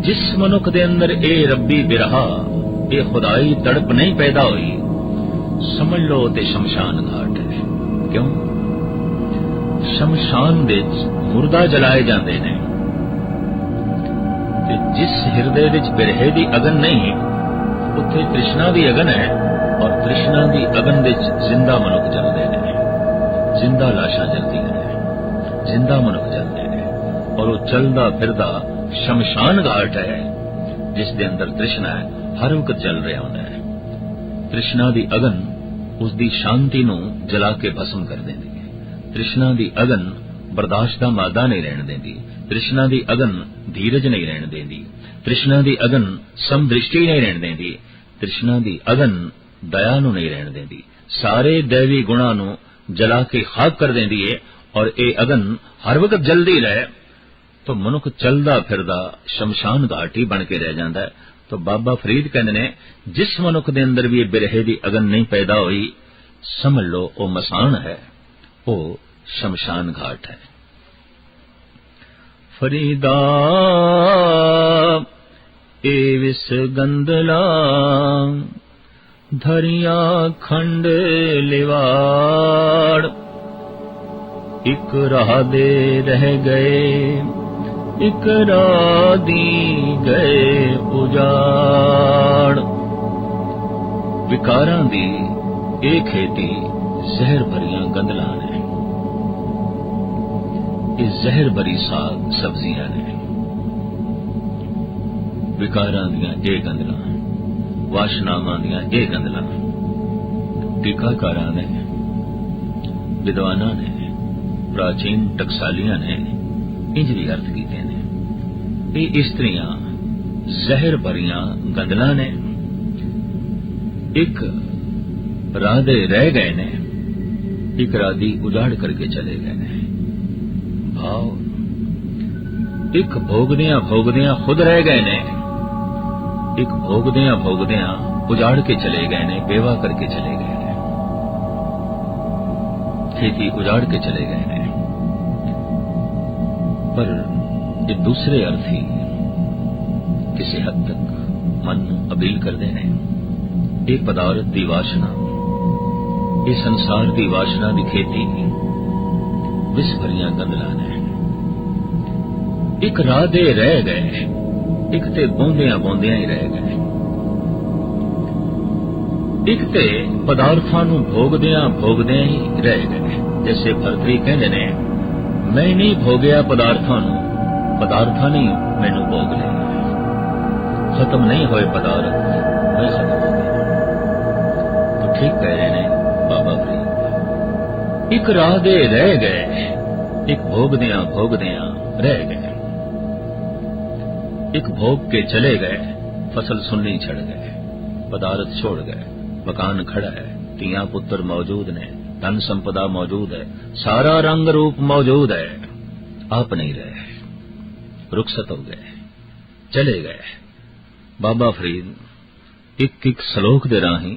ਜਿਸ ਮਨੁੱਖ ਦੇ ਅੰਦਰ ਇਹ ਰੱਬੀ ਬਿਰਹਾ, ਇਹ ਖੁਦਾਈ ਤੜਪ ਨਹੀਂ ਪੈਦਾ ਹੋਈ, ਸਮਝ ਲਓ ਤੇ ਸ਼ਮਸ਼ਾਨ ਘਾਟ ਹੈ। ਸ਼ਮਸ਼ਾਨ ਵਿੱਚ ਮੁਰਦਾ ਜਲਾਏ ਜਾਂਦੇ ਨੇ। ਤੇ ਜਿਸ ਹਿਰਦੇ ਵਿੱਚ ਬਿਰਹੇ ਦੀ ਅਗਨ ਨਹੀਂ, ਉੱਥੇ ਕ੍ਰਿਸ਼ਨਾ ਦੀ ਅਗਨ ਹੈ ਔਰ ਕ੍ਰਿਸ਼ਨਾ ਦੀ ਅਗਨ ਵਿੱਚ ਜ਼ਿੰਦਾ ਮਨੁੱਖ ਜਲਦੇ ਨੇ। ਜ਼ਿੰਦਾ ਲਾਸ਼ਾਂ ਜਲਦੀਆਂ ਨੇ। ਜ਼ਿੰਦਾ ਮਨੁੱਖ ਜਲਦੇ ਨੇ। ਔਰ ਉਹ ਚਲਦਾ ਫਿਰਦਾ ਸ਼ਮਸ਼ਾਨ ਘਾਟ ਹੈ, ਜਿਸ ਦੇ ਅੰਦਰ ਕ੍ਰਿਸ਼ਨਾ ਹੈ ਹਰ ਵਕਤ ਜਲ ਰਿਹਾ ਹੁੰਦਾ ਹੈ। ਕ੍ਰਿਸ਼ਨਾ ਦੀ ਅਗਨ ਉਸ ਦੀ ਸ਼ਾਂਤੀ ਨੂੰ ਜਲਾ ਕੇ ਭਸਮ ਕਰ ਦਿੰਦੀ ਹੈ। ਤ੍ਰਿਸ਼ਨਾ ਦੀ ਅਗਨ ਬਰਦਾਸ਼ਤ ਦਾ ਮਾਦਾ ਨਹੀਂ ਰਹਿਣ ਦਿੰਦੀ। ਤ੍ਰਿਸ਼ਨਾ ਦੀ ਅਗਨ ਧੀਰਜ ਨਹੀਂ ਰਹਿਣ ਦਿੰਦੀ। ਤ੍ਰਿਸ਼ਨਾ ਦੀ ਅਗਨ ਸਮਦ੍ਰਿਸ਼ਟੀ ਨਹੀਂ ਰਹਿਣ ਦਿੰਦੀ। ਤ੍ਰਿਸ਼ਨਾ ਦੀ ਅਗਨ ਦਇਆ ਨੂੰ ਨਹੀਂ ਰਹਿਣ ਦਿੰਦੀ। ਸਾਰੇ ਦੇਵੀ ਗੁਣਾ ਨੂੰ ਜਲਾ ਕੇ ਖਾਕ ਕਰ ਦਿੰਦੀ ਏ ਔਰ ਇਹ ਅਗਨ ਹਰ ਵਕਤ ਜਲਦੀ ਰਹੇ ਤਾਂ ਮਨੁੱਖ ਚਲਦਾ ਫਿਰਦਾ ਸ਼ਮਸ਼ਾਨ ਘਾਟੀ ਬਣ ਕੇ ਰਹਿ ਜਾਂਦਾ ਹੈ। ਤਾਂ ਬਾਬਾ ਫਰੀਦ ਕਹਿੰਦੇ ਨੇ, ਜਿਸ ਮਨੁੱਖ ਦੇ ਅੰਦਰ ਵੀ ਇਹ ਬਿਰਹੇ ਦੀ ਅਗਨ ਨਹੀਂ ਪੈਦਾ ਹੋਈ, ਸਮਝ ਲਓ ਉਹ ਮਸਾਨ ਹੈ। ਉਹ ਸ਼ਮਸ਼ਾਨ ਘਾਟ ਹੈ। ਫਰੀਦਾ, ਏ ਵਿਸ ਗੰਦਲਾ ਧਰਿਆ ਖੰਡ ਲਿਵਾੜ। ਇਕ ਰਾਹ ਦੇ ਰਹਿ ਗਏ, ਇਕ ਰਾਹ ਦੀ ਗਏ ਉਜਾੜ। ਵਿਕਾਰਾਂ ਦੀ ਇਹ ਖੇਤੀ ਜ਼ਹਿਰ ਭਰੀਆਂ ਗੰਦਲਾਂ ਨੇ ਇਹ ਜ਼ਹਿਰ ਭਰੀ ਸਾਗ ਸਬਜ਼ੀਆਂ ਨੇ ਵਿਕਾਰਾਂ ਦੀਆਂ ਇਹ ਗੰਦਲਾਂ ਵਾਸ਼ਨਾਵਾਂ ਦੀਆਂ ਇਹ ਗੰਦਲਾਂ ਟੀਕਾਕਾਰਾਂ ਨੇ ਵਿਦਵਾਨਾਂ ਨੇ ਪ੍ਰਾਚੀਨ ਟਕਸਾਲੀਆਂ ਨੇ ਇੰਜ ਵੀ ਅਰਥ ਕੀਤੇ ਨੇ ਇਹ ਇਸਤਰੀਆਂ ਜ਼ਹਿਰ ਭਰੀਆਂ ਗੰਦਲਾਂ ਨੇ ਇੱਕ ਰਾਹ ਦੇ ਰਹਿ ਗਏ ਨੇ ਇੱਕ ਰਾਹ ਦੀ ਉਜਾੜ ਕਰਕੇ ਚਲੇ ਗਏ ਨੇ ਭਾਵ ਇੱਕ ਭੋਗਦਿਆਂ ਭੋਗਦਿਆਂ ਖੁਦ ਰਹਿ ਗਏ ਨੇ ਇੱਕ ਭੋਗਦਿਆਂ ਭੋਗਦਿਆਂ ਉਜਾੜ ਕੇ ਚਲੇ ਗਏ ਨੇ ਬੇਵਾ ਕਰਕੇ ਚਲੇ ਗਏ ਨੇ ਖੇਤੀ ਉਜਾੜ ਕੇ ਚਲੇ ਗਏ ਨੇ ਪਰ ਇਹ ਦੂਸਰੇ ਅਰਥੀ ਕਿਸੇ ਹੱਦ ਤੱਕ ਮਨ ਨੂੰ ਅਬੀਲ ਕਰਦੇ ਨੇ ਇਹ ਪਦਾਰਥ ਦੀ ਵਾਸ਼ਨਾ ਇਹ ਸੰਸਾਰ ਦੀ ਵਾਸ਼ਨਾ ਦੀ ਖੇਤੀ ਵਿਸ ਭਰੀਆਂ ਗੰਦਲਾਂ ਨੇ ਇੱਕ ਰਾਹ ਦੇ ਰਹਿ ਗਏ ਇੱਕ ਤੇ ਬੋਂਦਿਆਂ ਬੋਂਦਿਆਂ ਹੀ ਰਹਿ ਗਏ ਇੱਕ ਤੇ ਪਦਾਰਥਾਂ ਨੂੰ ਭੋਗਦਿਆਂ ਭੋਗਦਿਆਂ ਹੀ ਰਹਿ ਗਏ ਜਿਵੇਂ ਭਰਤਰੀ ਕਹਿੰਦੇ ਨੇ, ਮੈਂ ਨਹੀਂ ਭੋਗਿਆ ਪਦਾਰਥਾਂ ਨੂੰ, ਪਦਾਰਥਾਂ ਨੇ ਮੈਨੂੰ ਭੋਗ ਲਿਆ ਖਤਮ ਨਹੀਂ ਹੋਏ ਪਦਾਰਥ, ਮੈਂ ਖਤਮ ਹੋ ਗਿਆ ਤਾਂ ਠੀਕ ਕਹਿ ਰਹੇ ਨੇ ਬਾਬਾ ਫਰੀਦ। ਇੱਕ ਰਾਹ ਦੇ ਰਹਿ ਗਏ ਇੱਕ ਭੋਗਦਿਆਂ ਭੋਗਦਿਆਂ ਰਹਿ ਗਏ ਇੱਕ ਭੋਗ ਕੇ ਚਲੇ ਗਏ, ਫਸਲ ਸੁਣਨੀ ਛੜ ਗਏ, ਪਦਾਰਥ ਛੋੜ ਗਏ, ਮਕਾਨ ਖੜਾ ਹੈ, ਧੀਆਂ ਪੁੱਤਰ ਮੌਜੂਦ ਨੇ, ਧਨ ਸੰਪਦਾ ਮੌਜੂਦ ਹੈ, ਸਾਰਾ ਰੰਗ ਰੂਪ ਮੌਜੂਦ ਹੈ। ਆਪ ਨਹੀਂ ਰਹੇ, ਰੁਖਸਤ ਹੋ ਗਏ, ਚਲੇ ਗਏ। ਬਾਬਾ ਫਰੀਦ ਇੱਕ ਇੱਕ ਸ਼ਲੋਕ ਦੇ ਰਾਹੀਂ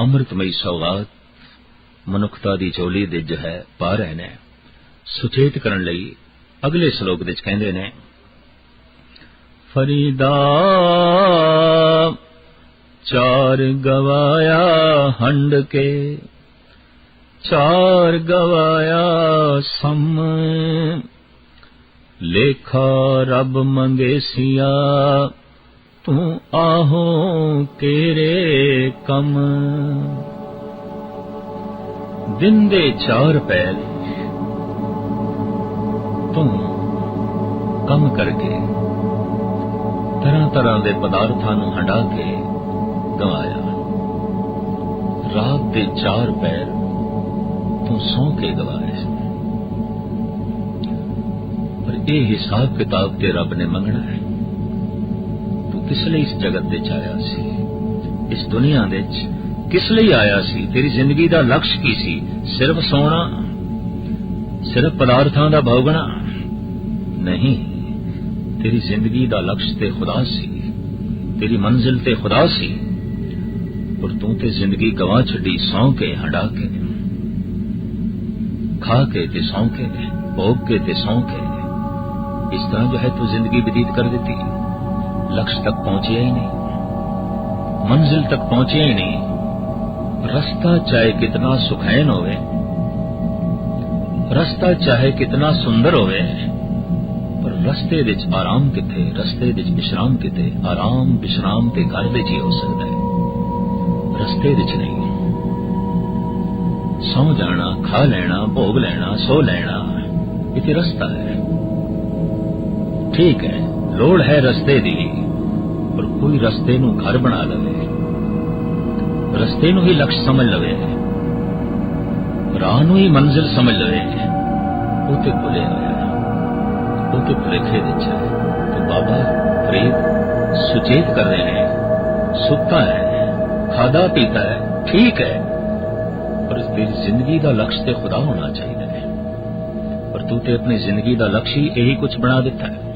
ਅੰਮ੍ਰਿਤਮਈ ਸੌਗਾਤ, ਮਨੁੱਖਤਾ ਦੀ ਝੋਲੀ ਦੇ ਜੋ ਹੈ ਪਾ ਰਹੇ ਨੇ। ਸੁਚੇਤ ਕਰਨ ਲਈ ਅਗਲੇ ਸ਼ਲੋਕ ਵਿੱਚ ਕਹਿੰਦੇ ਨੇ ਫਰੀਦਾ ਚਾਰ ਗਵਾਇਆ ਹੰਡ ਕੇ ਚਾਰ ਗਵਾਇਆ ਸਮ ਲੇਖਾ ਰੱਬ ਮੰਗੇਸੀਆ ਤੂੰ ਆਹੋ ਤੇਰੇ ਕਮ ਦਿਨ ਦੇ ਚਾਰ ਪੈਲ ਤੂੰ ਕੰਮ ਕਰਕੇ ਤਰ੍ਹਾਂ ਤਰ੍ਹਾਂ ਦੇ ਪਦਾਰਥਾਂ ਨੂੰ ਹੰਡਾ ਕੇ ਗਵਾਇਆ। ਰਾਤ ਦੇ ਚਾਰ ਪੈਰ ਤੂੰ ਸੌਂ ਕੇ ਗਵਾਏ ਪਰ ਇਹ ਹਿਸਾਬ ਕਿਤਾਬ ਤੇ ਰੱਬ ਨੇ ਮੰਗਣਾ ਹੈ। ਤੂੰ ਕਿਸ ਲਈ ਇਸ ਜਗਤ ਵਿੱਚ ਆਇਆ ਸੀ? ਇਸ ਦੁਨੀਆ ਦੇ ਵਿੱਚ ਕਿਸ ਲਈ ਆਇਆ ਸੀ? ਤੇਰੀ ਜ਼ਿੰਦਗੀ ਦਾ ਲਕਸ਼ ਕੀ ਸੀ? ਸਿਰਫ ਸੌਣਾ? ਸਿਰਫ ਪਦਾਰਥਾਂ ਦਾ ਭੋਗਣਾ ਨਹੀਂ। ਤੇਰੀ ਜ਼ਿੰਦਗੀ ਦਾ ਲਕਸ਼ ਤੇ ਖੁਦਾ ਸੀ ਤੇਰੀ ਮੰਜ਼ਿਲ ਤੇ ਖੁਦਾ ਸੀ ਪਰ ਤੂੰ ਤੇ ਜ਼ਿੰਦਗੀ ਗਵਾ ਛੱਡੀ ਸੌਂ ਕੇ ਹੰਡਾ ਕੇ ਖਾ ਕੇ ਤੇ ਸੌਂ ਕੇ ਭੋਗ ਕੇ ਤੇ ਸੌਂ ਕੇ ਇਸ ਤਰ੍ਹਾਂ ਜੋ ਹੈ ਤੂੰ ਜ਼ਿੰਦਗੀ ਬਤੀਤ ਕਰ ਦਿੱਤੀ ਲਕਸ਼ ਤੱਕ ਪਹੁੰਚਿਆ ਹੀ ਨਹੀਂ ਮੰਜ਼ਿਲ ਤੱਕ ਪਹੁੰਚਿਆ ਹੀ ਨਹੀਂ ਰਸਤਾ ਚਾਹੇ ਕਿਤਨਾ ਸੁਖੈਨ ਹੋਵੇ ਰਸਤਾ ਚਾਹੇ ਕਿਤਨਾ ਸੁੰਦਰ ਹੋਵੇ ਪਰ ਰਸਤੇ ਵਿੱਚ ਆਰਾਮ ਕਿੱਥੇ, ਰਸਤੇ ਵਿੱਚ ਵਿਸ਼ਰਾਮ ਕਿੱਥੇ, ਆਰਾਮ ਵਿਸ਼ਰਾਮ ਤੇ ਘਰ ਵਿੱਚ ਹੀ ਹੋ ਸਕਦਾ ਹੈ। ਰਸਤੇ ਵਿੱਚ ਨਹੀਂ। ਸੌ ਜਾਣਾ, ਖਾ ਲੈਣਾ, ਭੋਗ ਲੈਣਾ, ਸੋ ਲੈਣਾ ਇਹ ਤੇ ਰਸਤਾ ਹੈ। ਠੀਕ ਹੈ, ਲੋੜ ਹੈ ਰਸਤੇ ਦੀ। ਪਰ ਕੋਈ ਰਸਤੇ ਨੂੰ ਘਰ ਬਣਾ ਲਵੇ। ਰਸਤੇ ਨੂੰ ਹੀ ਲਕਸ਼ ਸਮਝ ਲਵੇ। ਰਾਹ ਨੂੰ ਹੀ ਮੰਜ਼ਿਲ ਸਮਝ ਲਵੇ। ਉਹ ਤੇ ਭੁੱਲੇ ਹੋਇਆ ਹੈ ਉਹ ਤੇ ਭੁਲੇਖੇ ਵਿੱਚ ਹੈ ਤੇ ਬਾਬਾ ਫਰੀਦ ਸੁਚੇਤ ਕਰ ਰਹੇ ਨੇ ਸੁੱਤਾ ਹੈ ਖਾਦਾ ਪੀਤਾ ਹੈ ਠੀਕ ਹੈ ਪਰ ਤੇਰੀ ਜ਼ਿੰਦਗੀ ਦਾ ਲਕਸ਼ ਤੇ ਖੁਦਾ ਹੋਣਾ ਚਾਹੀਦਾ ਹੈ ਪਰ ਤੂੰ ਤੇ ਆਪਣੀ ਜ਼ਿੰਦਗੀ ਦਾ ਲਕਸ਼ ਹੀ ਇਹੀ ਕੁਝ ਬਣਾ ਦਿੱਤਾ ਹੈ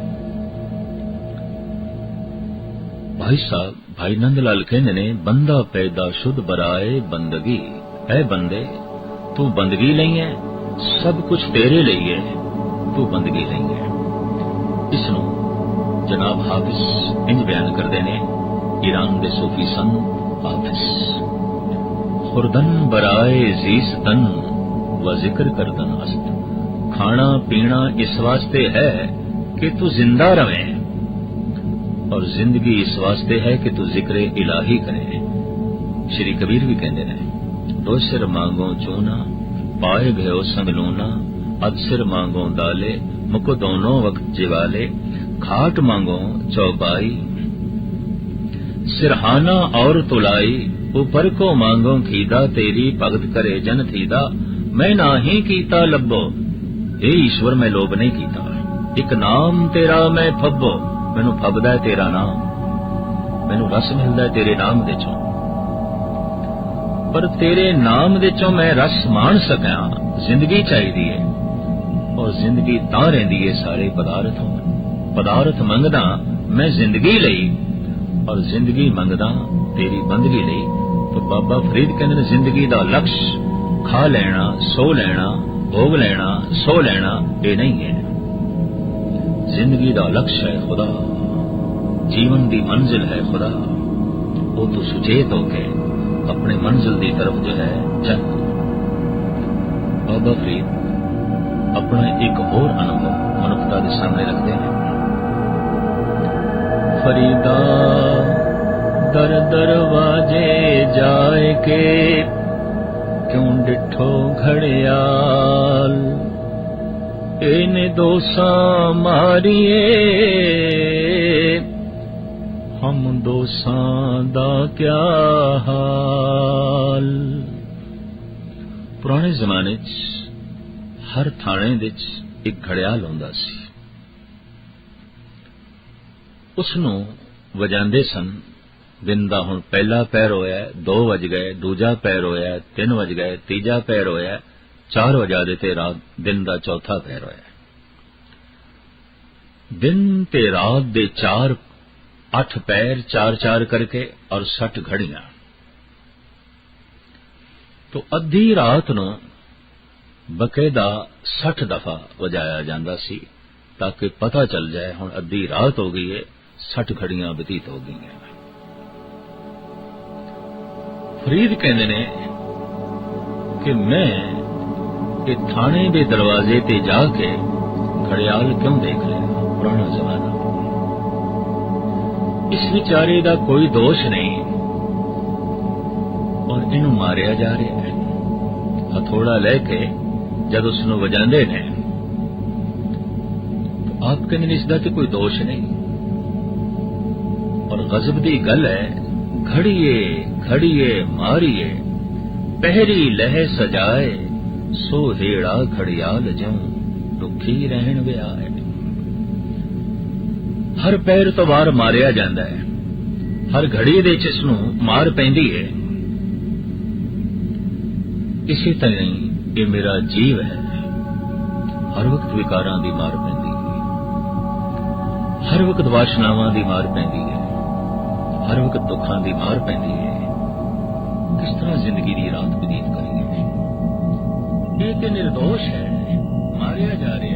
ਭਾਈ ਸਾਹਿਬ ਭਾਈ ਨੰਦ ਲਾਲ ਕਹਿੰਦੇ ਨੇ ਬੰਦਾ ਪੈਦਾ ਸ਼ੁੱਧ ਬਰਾਏ ਬੰਦਗੀ ਐ ਬੰਦੇ ਤੂੰ ਬੰਦਗੀ ਲਈ ਹੈ ਸਭ ਕੁਝ ਤੇਰੇ ਲਈ ਹੈ ਤੂੰ اس نو جناب حافظ انج بیان کردے نے ایران دے صوفی سن حافظ۔ خردن برائے زیستن و ذکر کردن است۔ کھانا پینا اس واسطے ہے کہ تو زندہ رہے۔ اور زندگی اس واسطے ہے کہ تو ذکر الہی کرے۔ شری کبیر بھی کہندے نے دو سر مانگوں چونا، پائے گیو سنگلونا اب سر مانگوں دالے मुको दोनों वक्त जिवाले खाट मांगो चौपाई सिरहाना और तुलाई ऊपर को मांगो खीदा तेरी भगत करे जन थीदा मैं ना ही कीता लब्बो हे ईश्वर मैं लोभ नहीं कीता एक नाम तेरा मैं फब्बो ਮੈਨੂੰ ਫੱਬਦਾ ਹੈ ਤੇਰਾ ਨਾਮ ਮੈਨੂੰ ਰਸ ਮਿਲਦਾ ਹੈ ਤੇਰੇ ਨਾਮ ਦੇ ਚੋਂ ਪਰ ਤੇਰੇ ਨਾਮ ਦੇ ਚੋਂ ਮੈਂ ਰਸ ਮਾਣ ਸਕਾਂ ਜ਼ਿੰਦਗੀ ਚਾਹੀਦੀ ਹੈ ਔਰ ਜ਼ਿੰਦਗੀ ਤਾਂ ਰਹਿੰਦੀ ਏ ਸਾਰੇ ਪਦਾਰਥ ਹੋਣ। ਪਦਾਰਥ ਮੰਗਦਾ ਮੈਂ ਜ਼ਿੰਦਗੀ ਲਈ ਔਰ ਜ਼ਿੰਦਗੀ ਮੰਗਦਾ ਤੇਰੀ ਬੰਦਗੀ ਲਈ। ਤੇ ਬਾਬਾ ਫਰੀਦ ਕਹਿੰਦੇ ਨੇ, ਜ਼ਿੰਦਗੀ ਦਾ ਲਕਸ਼ ਖਾ ਲੈਣਾ, ਸੋ ਲੈਣਾ, ਭੋਗ ਲੈਣਾ, ਸੋ ਲੈਣਾ, ਇਹ ਨਹੀਂ ਹੈ। ਜ਼ਿੰਦਗੀ ਦਾ ਲਕਸ਼ ਹੈ ਖੁਦਾ। ਜੀਵਨ ਦੀ ਮੰਜ਼ਿਲ ਹੈ ਖੁਦਾ। ਉਹ ਤੂੰ ਸੁਚੇਤ ਹੋ ਕੇ ਆਪਣੇ ਮੰਜ਼ਿਲ ਦੀ ਤਰਫ ਜੋ ਹੈ, ਚੱਲ। ਬਾਬਾ ਫਰੀਦ ਆਪਣਾ ਇੱਕ ਹੋਰ ਅਨੁਭਵ ਮਨੁੱਖਤਾ ਦੇ ਸਾਹਮਣੇ ਰੱਖਦੇ ਨੇ। ਫਰੀਦਾ, ਦਰ ਦਰਵਾਜੇ ਜਾਏ ਕੇ, ਕਿਉਂ ਡਿਠੋ ਘੜਿਆਲ? ਇਹਨੇ ਦੋਸਾਂ ਮਾਰੀਏ, ਹਮ ਦੋਸਾਂ ਦਾ ਕਿਆ ਹਾਲ? ਪੁਰਾਣੇ ਜ਼ਮਾਨੇ 'ਚ ਹਰ ਥਾਣੇ ਵਿੱਚ ਇੱਕ ਘੜਿਆਲ ਹੁੰਦਾ ਸੀ। ਉਸ ਨੂੰ ਵਜਾਉਂਦੇ ਸਨ, ਦਿਨ ਦਾ ਹੁਣ ਪਹਿਲਾ ਪੈਰ ਹੋਇਆ 2 ਵਜ ਗਏ, ਦੂਜਾ ਪੈਰ ਹੋਇਆ 3 ਵਜ ਗਏ, ਤੀਜਾ ਪੈਰ ਹੋਇਆ 4 ਵਜਾ ਦੇ ਤੇ ਰਾਤ, ਦਿਨ ਦਾ ਚੌਥਾ ਪੈਰ ਹੋਇਆ। ਦਿਨ ਤੇ ਰਾਤ ਦੇ 4 8 ਪੈਰ 4-4 ਕਰਕੇ ਔਰ 60 ਘੜੀਆਂ। ਤੋ ਅੱਧੀ ਰਾਤ ਨੂੰ ਬਕਾਇਦਾ 60 ਦਫਾ ਵਜਾਇਆ ਜਾਂਦਾ ਸੀ, ਤਾਂ ਕਿ ਪਤਾ ਚੱਲ ਜਾਏ ਹੁਣ ਅੱਧੀ ਰਾਤ ਹੋ ਗਈ ਹੈ 60 ਘੜੀਆਂ ਬਤੀਤ ਹੋ ਗਈਆਂ ਫਰੀਦ ਕਹਿੰਦੇ ਨੇ ਕਿ ਮੈਂ ਇਹ ਥਾਣੇ ਦੇ ਦਰਵਾਜ਼ੇ ਤੇ ਜਾ ਕੇ ਘੜਿਆਲ ਕਿਉਂ ਦੇਖ ਲਿਆ ਪੁਰਾਣਾ ਜ਼ਮਾਨਾ। ਇਸ ਵਿਚਾਰੇ ਦਾ ਕੋਈ ਦੋਸ਼ ਨਹੀਂ। ਔਰ ਇਹਨੂੰ ਮਾਰਿਆ ਜਾ ਰਿਹਾ ਹੈ। ਹਥੋੜਾ ਲੈ ਕੇ ਜਦ ਉਸ ਨੂੰ ਵਜਾਉਂਦੇ ਨੇ, ਆਪ ਕਹਿੰਦੇ ਨੇ ਇਸ ਦਾ ਤੇ ਕੋਈ ਦੋਸ਼ ਨਹੀਂ। ਔਰ ਗਜ਼ਬ ਦੀ ਗੱਲ ਹੈ, ਘੜੀਏ ਘੜੀਏ ਮਾਰੀਏ, ਪਹਿਰੀ ਲਹਿ ਸਜਾਏ, ਸੋ ਹੇੜਾ ਘੜਿਆਲ ਜਉ ਦੁਖੀ ਰਹਿਣ ਵਿਆਏ ਹਰ ਪੈਰ ਤੋਂ ਵਾਰ ਮਾਰਿਆ ਜਾਂਦਾ ਹੈ। ਹਰ ਘੜੀ ਦੇ ਚ ਇਸ ਨੂੰ ਮਾਰ ਪੈਂਦੀ ਹੈ। ਇਸੇ ਤਰ੍ਹਾਂ ਹੀ ਇਹ ਮੇਰਾ ਜੀਵ ਹੈ। ਹਰ ਵਕਤ ਵਿਕਾਰਾਂ ਦੀ ਮਾਰ ਪੈਂਦੀ ਹੈ। ਹਰ ਵਕਤ ਵਾਸ਼ਨਾਵਾਂ ਦੀ ਮਾਰ ਪੈਂਦੀ ਹੈ। ਹਰ ਵਕਤ ਦੁੱਖਾਂ ਦੀ ਮਾਰ ਪੈਂਦੀ ਹੈ। ਕਿਸ ਤਰ੍ਹਾਂ ਜ਼ਿੰਦਗੀ ਦੀ ਰਾਤ ਬਤੀਤ ਕਰੀਏ? ਇਹ ਤੇ નિર્ਦੋਸ਼ ਹੈ। ਮਾਰਿਆ ਜਾ ਰਿਹਾ